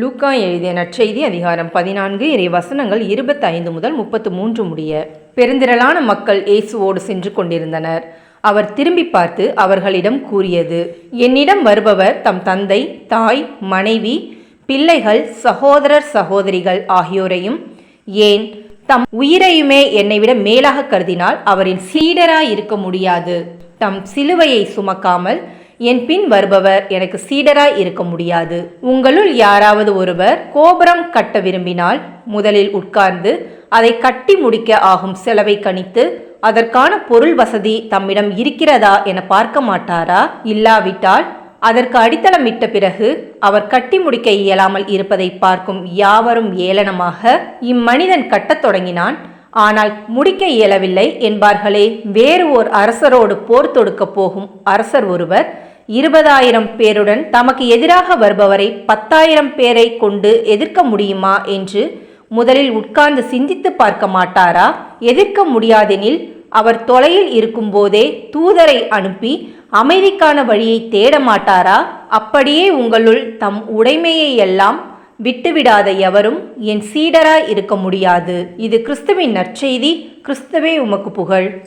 லூக்கா எழுதிய நற்செய்தி அதிகாரம் பதினான்கு இறை வசனங்கள் இருபத்தைந்து முதல் முப்பத்து மூன்று முடிய. பெருந்திரளான மக்கள் இயேசுவோடு சென்று கொண்டிருந்தனர். அவர் திரும்பி பார்த்து அவர்களிடம் கூறியது என்னிடம் வருபவர் தம் தந்தை தாய் மனைவி பிள்ளைகள் சகோதரர் சகோதரிகள் ஆகியோரையும். ஏன்? தம் உயிரையுமே என்னை விட மேலாக கருதினால் அவரின் சீடராய் இருக்க முடியாது. தம் சிலுவையை சுமக்காமல் என் பின் வருபவர் எனக்கு சீடராய் இருக்க முடியாது. உங்களுள் யாராவது ஒருவர் கோபுரம் கட்ட விரும்பினால் முதலில் உட்கார்ந்து அதை கட்டி முடிக்க ஆகும் செலவை கணித்து அதற்கான பொருள் வசதி தம்மிடம் இருக்கிறதா என பார்க்க மாட்டாரா? இல்லாவிட்டால் அதற்கு அடித்தளமிட்ட பிறகு அவர் கட்டி முடிக்க இயலாமல் இருப்பதை பார்க்கும் யாவரும் ஏளனமாக இம்மனிதன் கட்டத் தொடங்கினான். ஆனால் முடிக்க இயலவில்லை என்பார்களே வேறு ஓர் அரசரோடு போர் தொடுக்கப் போகும் அரசர் ஒருவர் இருபதாயிரம் பேருடன் தமக்கு எதிராக வருபவரை பத்தாயிரம் பேரை கொண்டு எதிர்க்க முடியுமா என்று முதலில் உட்கார்ந்து சிந்தித்து பார்க்க மாட்டாரா? எதிர்க்க முடியாதெனில் அவர் தொலையில் இருக்கும்போதே தூதரை அனுப்பி அமைதிக்கான வழியை தேட மாட்டாரா? அப்படியே உங்களுள் தம் உடைமையை எல்லாம் விட்டுவிடாத எவரும் என் சீடராய் இருக்க முடியாது. இது கிறிஸ்துவின் நற்செய்தி. கிறிஸ்துவே உமக்கு புகழ்.